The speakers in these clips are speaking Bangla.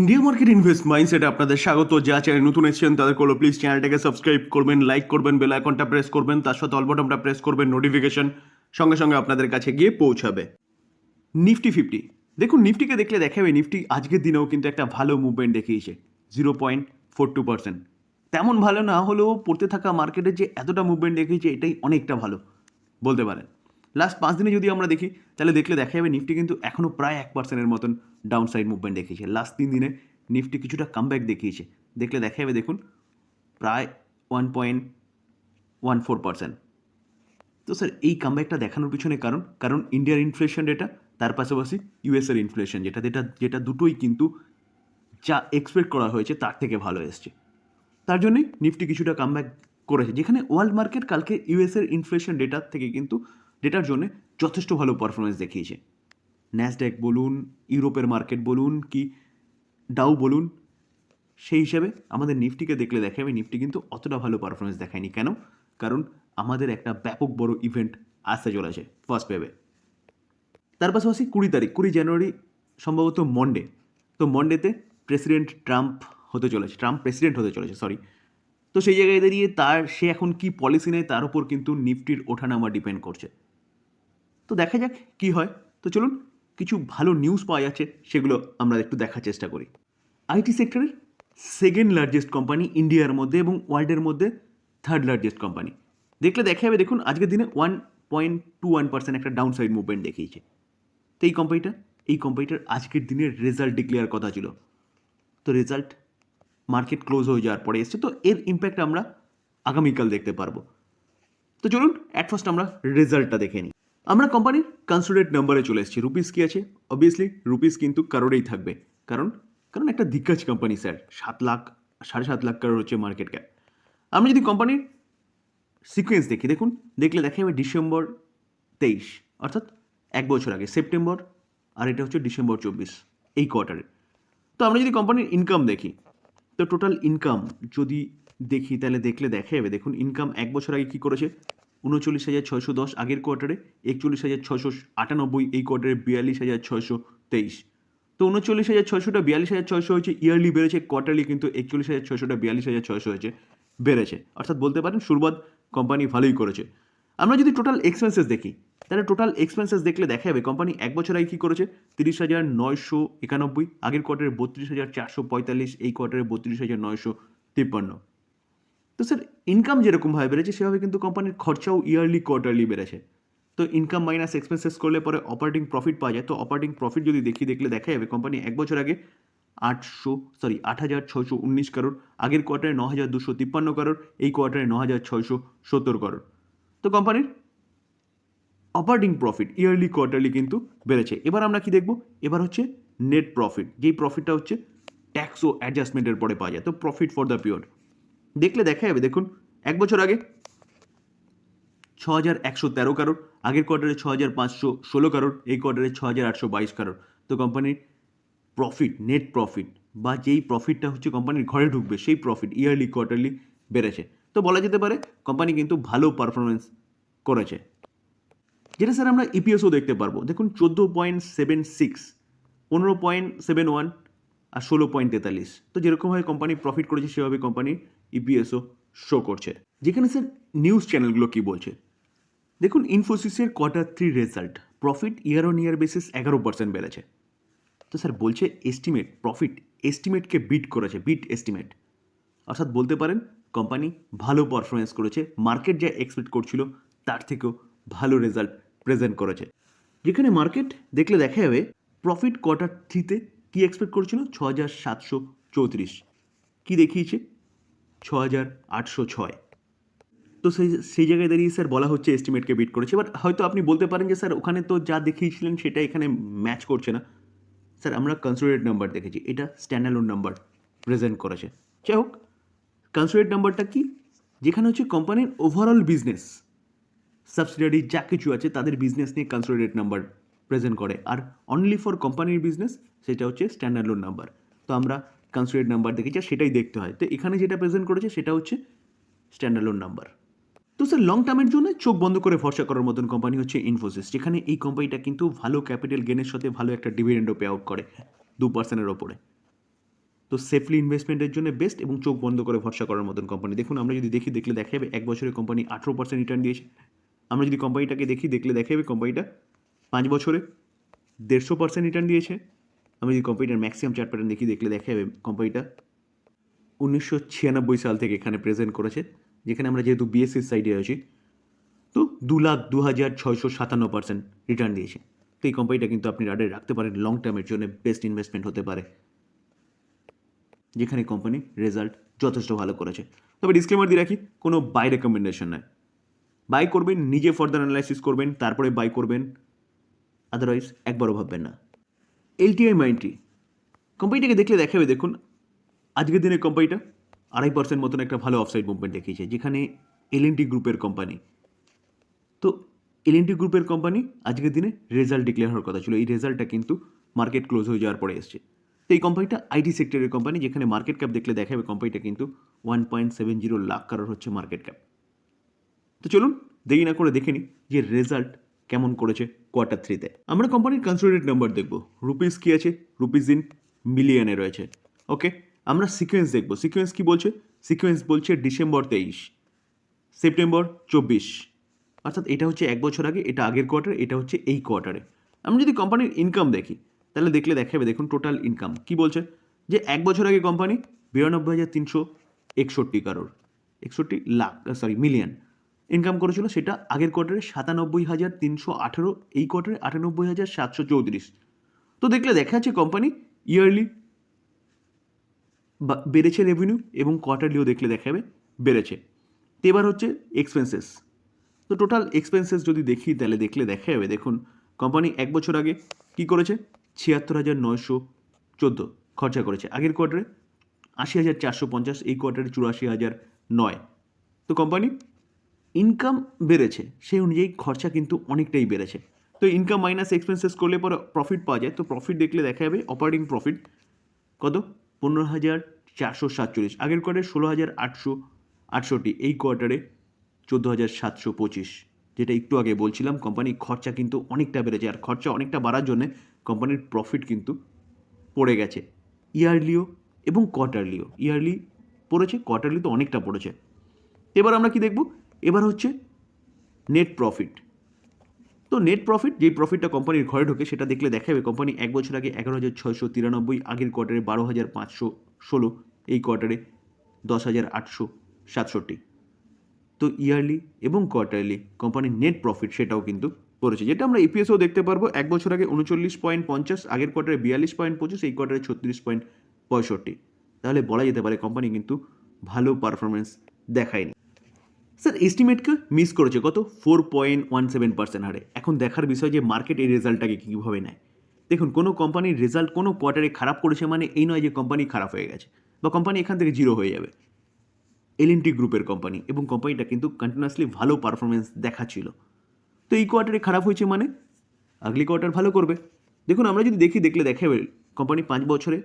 ইন্ডিয়া মার্কেট ইনভেস্ট মাইন্ডসেটে আপনাদের স্বাগত। যা চ্যানেল নতুন এসেছেন তাদের করল প্লিজ চ্যানেলটাকে সাবস্ক্রাইব করবেন লাইক করবেন বেল আইকনটা প্রেস করবেন, তার সাথে অলবটনটা প্রেস করবেন নোটিফিকেশন সঙ্গে সঙ্গে আপনাদের কাছে গিয়ে পৌঁছাবে। নিফটি ফিফটি দেখুন নিফটিকে দেখলে দেখাবে নিফটি আজকের দিনেও কিন্তু একটা ভালো মুভমেন্ট দেখিয়েছে zero point four two percent তেমন ভালো না হলেও পড়তে থাকা মার্কেটে যে এতটা মুভমেন্ট দেখিয়েছে, এটাই অনেকটা ভালো, বলতে পারেন। লাস্ট পাঁচ দিনে যদি আমরা দেখি, তাহলে দেখলে দেখা যাবে নিফটি কিন্তু এখনও প্রায় এক পার্সেন্টের মতন ডাউন সাইড মুভমেন্ট দেখিয়েছে। লাস্ট তিন দিনে নিফটি কিছুটা কামব্যাক দেখিয়েছে। দেখলে দেখা যাবে দেখুন, প্রায় one point one four percent তো স্যার এই কামব্যাকটা দেখানোর পিছনে কারণ কারণ ইন্ডিয়ার ইনফ্লেশন ডেটা তার পাশাপাশি ইউএসের ইনফ্লেশন যেটা যেটা যেটা দুটোই কিন্তু যা এক্সপেক্ট করা হয়েছে, তার থেকে ভালো এসছে। তার জন্যই নিফটি কিছুটা কামব্যাক করেছে, যেখানে ওয়ার্ল্ড মার্কেট কালকে ইউএসের ইনফ্লেশন ডেটার থেকে কিন্তু ডেটার জন্য যথেষ্ট ভালো পারফরমেন্স দেখিয়েছে। ন্যাসড্যাক বলুন, ইউরোপের মার্কেট বলুন কি ডাউ বলুন, সেই হিসাবে আমাদের নিফটিকে দেখলে দেখা যাবে নিফটি কিন্তু অতটা ভালো পারফরমেন্স দেখায়নি। কেন? কারণ আমাদের একটা ব্যাপক বড় ইভেন্ট আসতে চলেছে ফার্স্ট ওয়েভে তার পাশাপাশি কুড়ি তারিখ, কুড়ি জানুয়ারি সম্ভবত মন্ডে তো মন্ডেতে প্রেসিডেন্ট ট্রাম্প হতে চলেছে ট্রাম্প প্রেসিডেন্ট হতে চলেছে সরি তো সেই জায়গায় দাঁড়িয়ে তার, সে এখন কি পলিসি নেয় তার উপর কিন্তু নিফটির ওঠানামা ডিপেন্ড করছে। তো দেখা যাক কি হয়। তো চলুন কিছু ভালো নিউজ পাওয়া যাচ্ছে, সেগুলো আমরা একটু দেখার চেষ্টা করি। আইটি সেক্টরের সেকেন্ড লার্জেস্ট কোম্পানি ইন্ডিয়ার মধ্যে এবং ওয়ার্ল্ডের মধ্যে থার্ড লার্জেস্ট কোম্পানি দেখলে দেখা যাবে, দেখুন, আজকের দিনে one point two one percent একটা ডাউন সাইড মুভমেন্ট দেখিয়েছে। তো এই কোম্পানিটা এই কোম্পানিটার আজকের দিনের রেজাল্ট ডিক্লেয়ার কথা ছিল। তো রেজাল্ট মার্কেট ক্লোজ হয়ে যাওয়ার পরে এসছে, তো এর ইম্প্যাক্ট আমরা আগামীকাল দেখতে পারব। তো চলুন অ্যাট ফার্স্ট আমরা রেজাল্টটা দেখে নিই। আমরা কোম্পানির কনসোলিডেট নাম্বারে চলে এসেছি। রুপিস কি আছে? অবভিয়াসলি রুপিস কিন্তু কারোরেই থাকবে। কারণ কারণ একটা দিগ্গজ কোম্পানি স্যার সাত লাখ, সাড়ে সাত লাখ কারোর হচ্ছে মার্কেট ক্যাপ আমরা যদি কোম্পানির সিকোয়েন্স দেখি, দেখুন, দেখলে দেখা যাবে ডিসেম্বর তেইশ, অর্থাৎ এক বছর আগে, সেপ্টেম্বর, আর এটা হচ্ছে ডিসেম্বর চব্বিশ, এই কোয়ার্টারে তো আমরা যদি কোম্পানির ইনকাম দেখি, তো টোটাল ইনকাম যদি দেখি, তাহলে দেখলে দেখা যাবে দেখুন ইনকাম এক বছর আগে কী করেছে? উনচল্লিশ হাজার ছয়শো দশ আগের কোয়ার্টারে একচল্লিশ হাজার ছয়শো আটানব্বই, এই কোয়ার্টারে বিয়াল্লিশ হাজার ছয়শো তেইশ। তো উনচল্লিশ হাজার ছয়শোটা বিয়াল্লিশ হাজার ছয়শো হয়েছে ইয়ারলি বেড়েছে কোয়ার্টারলি কিন্তু একচল্লিশ হাজার ছয়শোটা বিয়াল্লিশ হাজার ছয়শো হয়েছে, বেড়েছে। অর্থাৎ বলতে পারেন শুরুবাদ কোম্পানি ভালোই করেছে। আমরা যদি টোটাল এক্সপেন্সেস দেখি, তাহলে টোটাল এক্সপেন্সেস দেখলে দেখা যাবে কোম্পানি এক বছর আগে কী করেছে? তিরিশ হাজার নয়শো একানব্বই, আগের কোয়ার্টারে বত্রিশ হাজার চারশো পঁয়তাল্লিশ, এই কোয়ার্টারে বত্রিশ হাজার নয়শো তিপ্পান্ন। তো স্যার ইনকাম যেরকমভাবে বেড়েছে, সেভাবে কিন্তু কোম্পানির খরচাও ইয়ারলি কোয়ার্টারলি বেড়েছে। তো ইনকাম মাইনাস এক্সপেন্সেস করলে পরে অপারেটিং প্রফিট পাওয়া যায়। তো অপারেটিং প্রফিট যদি দেখি, দেখলে দেখা যাবে কোম্পানি এক বছর আগে আটশো সরি আট হাজার ছয়শো উনিশ কারোর আগের কোয়ার্টারে ন হাজার দুশো তিপ্পান্ন কারোর এই কোয়ার্টারে ন হাজার ছয়শো সত্তর কারোর তো কোম্পানির অপারেটিং প্রফিট ইয়ারলি কোয়ার্টারলি কিন্তু বেড়েছে। এবার আমরা কি দেখব? এবার হচ্ছে নেট প্রফিট যেই প্রফিটটা হচ্ছে ট্যাক্স ও অ্যাডজাস্টমেন্টের পরে পাওয়া যায়। তো প্রফিট ফর দ্য পিওর দেখলে দেখা যাবে, দেখুন, এক বছর আগে ছ হাজার একশো তেরো কারোর, আগের কোয়ার্টারে ছ হাজার পাঁচশো ষোলো কারোর, এই কোয়ার্টারে ছ হাজার আটশো বাইশ কারোর। তো কোম্পানির প্রফিট নেট প্রফিট বা যেই প্রফিটটা হচ্ছে কোম্পানির ঘরে ঢুকবে, সেই প্রফিট ইয়ারলি কোয়ার্টারলি বেড়েছে। তো বলা যেতে পারে কোম্পানি কিন্তু ভালো পারফরমেন্স করেছে। যেটা স্যার আমরা ইপিএসও দেখতে পারব। দেখুন, চোদ্দ পয়েন্ট সেভেন সিক্স, পনেরো পয়েন্ট সেভেন ওয়ান আর ষোলো পয়েন্ট তেতাল্লিশ। তো যেরকমভাবে কোম্পানি প্রফিট করেছে, সেভাবে কোম্পানি ইপিএসও শো করছে। যেখানে স্যার নিউজ চ্যানেলগুলো কী বলছে? দেখুন ইনফোসিসের quarter three result profit year on year basis এগারো পার্সেন্ট বেড়েছে। তো স্যার বলছে এস্টিমেট প্রফিট এস্টিমেটকে বিট করেছে বিট এস্টিমেট অর্থাৎ বলতে পারেন কোম্পানি ভালো পারফরমেন্স করেছে মার্কেট যা এক্সপেক্ট করছিল, তার থেকেও ভালো রেজাল্ট প্রেজেন্ট করেছে। যেখানে মার্কেট দেখলে দেখা যাবে প্রফিট কোয়ার্টার থ্রিতে কী এক্সপেক্ট করেছিল? ছ হাজার সাতশো চৌত্রিশ। কী দেখিয়েছে? ছ হাজার আটশো ছয়। তো সেই সেই জায়গায় দাঁড়িয়ে স্যার বলা হচ্ছে এস্টিমেটকে বিট করেছে এবার হয়তো আপনি বলতে পারেন যে স্যার ওখানে তো যা দেখিয়েছিলেন সেটা এখানে ম্যাচ করছে না। স্যার, আমরা কনসোলিডেট নাম্বার দেখেছি, এটা স্ট্যান্ডালোন নাম্বার প্রেজেন্ট করেছে। যাই হোক কনসোলিডেট নাম্বারটা কি? যেখানে হচ্ছে কোম্পানির ওভারঅল বিজনেস সাবসিডিয়ারি যা কিছু আছে তাদের বিজনেস নিয়ে কনসোলিডেট নাম্বার প্রেজেন্ট করে, আর অনলি ফর কোম্পানির বিজনেস সেটা হচ্ছে স্ট্যান্ডার্ড লোন নাম্বার তো আমরা কনসোলিডেট নাম্বার দেখেছি সেটাই দেখতে হয়। তো এখানে যেটা প্রেজেন্ট করেছে, সেটা হচ্ছে স্ট্যান্ডার্ড লোন নাম্বার তো স্যার লং টার্মের জন্য চোখ বন্ধ করে ভরসা করার মতন কোম্পানি হচ্ছে ইনফোসিস যেখানে এই কোম্পানিটা কিন্তু ভালো ক্যাপিটাল গেনের সাথে ভালো একটা ডিভিডেন্ডও পে আউট করে দু পার্সেন্টের ওপরে। তো সেফলি ইনভেস্টমেন্টের জন্য বেস্ট এবং চোখ বন্ধ করে ভরসা করার মতন কোম্পানি দেখুন, আমরা যদি দেখি, দেখলে দেখা যাবে এক বছরে কোম্পানি আঠেরো পার্সেন্ট রিটার্ন দিয়েছে। আমরা যদি কোম্পানিটাকে দেখি, দেখলে দেখা যাবে কোম্পানিটা পাঁচ বছরে দেড়শো পার্সেন্ট রিটার্ন দিয়েছে। আমি যদি কোম্পানিটার ম্যাক্সিমাম চার্ট প্যাটার্ন দেখি, দেখলে দেখা যাবে কোম্পানিটা উনিশশো ছিয়ানব্বই সাল থেকে এখানে প্রেজেন্ট করেছে, যেখানে আমরা যেহেতু বিএসসির সাইডে আছি, তো দু লাখ দু হাজার ছয়শো সাতান্ন পার্সেন্ট রিটার্ন দিয়েছে। তো এই কোম্পানিটা কিন্তু আপনি রাডে রাখতে পারেন লং টার্মের জন্য বেস্ট ইনভেস্টমেন্ট হতে পারে। যেখানে কোম্পানি রেজাল্ট যথেষ্ট ভালো করেছে। তবে ডিসক্লেমার দিয়ে রাখি, কোনো বাই রেকমেন্ডেশন নয় বাই করবেন, নিজে ফার্দার অ্যানালাইসিস করবেন, তারপরে বাই করবেন আদারওয়াইজ একবারও ভাববেন না। এলটিআই মাইন্ডটি কোম্পানিটাকে দেখলে দেখাবে, দেখুন, আজকের দিনে কোম্পানিটা আড়াই পার্সেন্ট মতন একটা ভালো অফসাইড মুভমেন্ট দেখিয়েছে, যেখানে এলএনটি গ্রুপের কোম্পানি তো এলএনটি গ্রুপের কোম্পানি আজকের দিনে রেজাল্ট ডিক্লেয়ার হওয়ার কথা ছিল, এই রেজাল্টটা কিন্তু মার্কেট ক্লোজ হয়ে যাওয়ার পরে এসছে। তো এই কোম্পানিটা আইটি সেক্টরের কোম্পানি যেখানে মার্কেট ক্যাপ দেখলে দেখাবে কোম্পানিটা কিন্তু one point seven zero lakh crore হচ্ছে মার্কেট ক্যাপ তো চলুন, দেরি না করে দেখে নিই যে রেজাল্ট কেমন করেছে। কোয়ার্টার থ্রিতে। আমরা কোম্পানির কনসোলিডেট নাম্বার দেখব। রুপিস কী আছে? রুপিস ইন মিলিয়নে রয়েছে। ওকে আমরা সিকোয়েন্স দেখব। সিকোয়েন্স কি বলছে? সিকোয়েন্স বলছে ডিসেম্বর তেইশ, সেপ্টেম্বর চব্বিশ। অর্থাৎ এটা হচ্ছে এক বছর আগে, এটা আগের কোয়ার্টার এটা হচ্ছে এই কোয়ার্টারে আমরা যদি কোম্পানির ইনকাম দেখি, তাহলে দেখলে দেখাবে, দেখুন টোটাল ইনকাম কি বলছে? যে এক বছর আগে কোম্পানি বিরানব্বই হাজার তিনশো একষট্টি কারোর একষট্টি লাখ সরি মিলিয়ন ইনকাম করেছিল সেটা আগের কোয়ার্টারে সাতানব্বই হাজার তিনশো আঠেরো, এই কোয়ার্টারে আটানব্বই হাজার সাতশো চৌত্রিশ। তো দেখলে দেখা যাচ্ছে কোম্পানি ইয়ারলি বেড়েছে রেভিনিউ এবং কোয়ার্টারলিও দেখলে দেখাবে বেড়েছে। তো এবার হচ্ছে এক্সপেন্সেস তো টোটাল এক্সপেন্সেস যদি দেখি, তাহলে দেখলে দেখা যাবে দেখুন কোম্পানি এক বছর আগে কি করেছে? ছিয়াত্তর হাজার নয়শো চোদ্দ খরচা করেছে। আগের কোয়ার্টারে আশি হাজার চারশো পঞ্চাশ, এই কোয়ার্টারে চুরাশি হাজার নয়। তো কোম্পানি ইনকাম বেড়েছে, সেই অনুযায়ী খরচা কিন্তু অনেকটাই বেড়েছে। তো ইনকাম মাইনাস এক্সপেন্সেস করলে পরে প্রফিট পাওয়া যায়। তো প্রফিট দেখলে দেখা যাবে অপারেটিং প্রফিট কত? পনেরো হাজার চারশো সাতচল্লিশ। আগের কোয়ার্টারে ষোলো হাজার আটশো আটষট্টি। এই কোয়ার্টারে চোদ্দ হাজার সাতশো পঁচিশ। যেটা একটু আগে বলছিলাম কোম্পানির খরচা কিন্তু অনেকটা বেড়েছে। আর খরচা অনেকটা বাড়ার জন্যে কোম্পানির প্রফিট কিন্তু পড়ে গেছে। ইয়ারলিও এবং কোয়ার্টারলিও ইয়ারলি পড়েছে কোয়ার্টারলি তো অনেকটা পড়েছে। এবার আমরা কি দেখব? এবার হচ্ছে নেট প্রফিট তো নেট প্রফিট যেই প্রফিটটা কোম্পানির ঘরে ঢোকে, সেটা দেখলে দেখাবে কোম্পানি এক বছর আগে এগারো হাজার ছয়শো তিরানব্বই, আগের কোয়ার্টারে বারো হাজার পাঁচশো ষোলো, এই কোয়ার্টারে দশ হাজার আটশো সাতষট্টি। তো ইয়ারলি এবং কোয়ার্টারলি কোম্পানির নেট প্রফিট সেটাও কিন্তু পড়েছে। যেটা আমরা ইপিএসও দেখতে পারব, এক বছর আগে উনচল্লিশ পয়েন্ট পঞ্চাশ, আগের কোয়ার্টারে বিয়াল্লিশ পয়েন্ট পঁচিশ, এই কোয়ার্টারে ছত্রিশ পয়েন্ট পঁয়ষট্টি। তাহলে বলা যেতে পারে কোম্পানি কিন্তু ভালো পারফরমেন্স দেখায়নি। স্যার এস্টিমেটকে মিস করেছে, কত? Four point one seven percent হারে। এখন দেখার বিষয় যে মার্কেট এই রেজাল্টটাকে কীভাবে নেয়। দেখুন, কোনো কোম্পানির রেজাল্ট কোনো কোয়ার্টারে খারাপ করেছে মানে এই নয় যে কোম্পানি খারাপ হয়ে গেছে, বা কোম্পানি এখান থেকে জিরো হয়ে যাবে। এলএনটি গ্রুপের কোম্পানি এবং কোম্পানিটা কিন্তু কন্টিনিউয়াসলি ভালো পারফরমেন্স দেখাচ্ছিল। তো এই কোয়ার্টারে খারাপ হয়েছে মানে? আগলি কোয়ার্টার ভালো করবে। দেখুন, আমরা যদি দেখি, দেখলে দেখা কোম্পানি পাঁচ বছরে,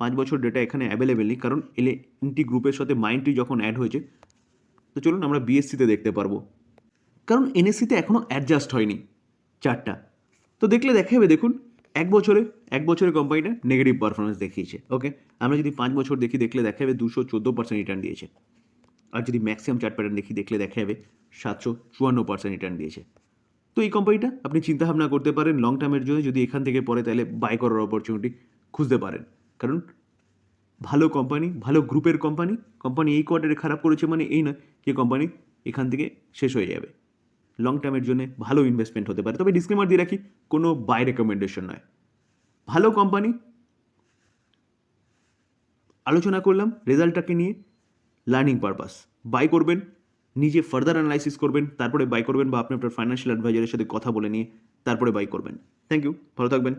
পাঁচ বছর ডেটা এখানে অ্যাভেলেবেল নেই, কারণ এলএনটি গ্রুপের সাথে মাইন্ডটি যখন অ্যাড হয়েছে তো চলুন আমরা বিএসসিতে দেখতে পারব। কারণ এনএসসিতে এখনও অ্যাডজাস্ট হয়নি চারটা। তো দেখলে দেখা যাবে দেখুন, এক বছরে এক বছরে কোম্পানিটা নেগেটিভ পারফরমেন্স দেখিয়েছে ওকে আমরা যদি পাঁচ বছর দেখি, দেখলে দেখা যাবে দুশো চোদ্দ পার্সেন্ট রিটার্ন দিয়েছে। আর যদি ম্যাক্সিমাম চার্ট প্যাটার্ন দেখি, দেখলে দেখা যাবে সাতশো চুয়ান্ন পার্সেন্ট রিটার্ন দিয়েছে। তো এই কোম্পানিটা আপনি চিন্তা ভাবনা করতে পারেন লং টার্মের জন্য যদি এখান থেকে পরে তাহলে বাই করার অপরচুনিটি খুঁজতে পারেন। কারণ ভালো কোম্পানি ভালো গ্রুপের কোম্পানি কোম্পানি এই কোয়ার্টারে খারাপ করেছে মানে এই নয় যে কোম্পানি এখান থেকে শেষ হয়ে যাবে। লং টার্মের জন্য ভালো ইনভেস্টমেন্ট হতে পারে। তবে ডিসক্লেমার দিয়ে রাখি, কোনো বাই রেকমেন্ডেশন নয়। ভালো কোম্পানি আলোচনা করলাম রেজাল্টটাকে নিয়ে লার্নিং পারপাস বাই করবেন, নিজে ফার্দার অ্যানালাইসিস করবেন, তারপরে বাই করবেন বা আপনি আপনার ফাইন্যান্সিয়াল অ্যাডভাইজারের সাথে কথা বলে নিয়ে তারপরে বাই করবেন। থ্যাংক ইউ ভালো থাকবেন।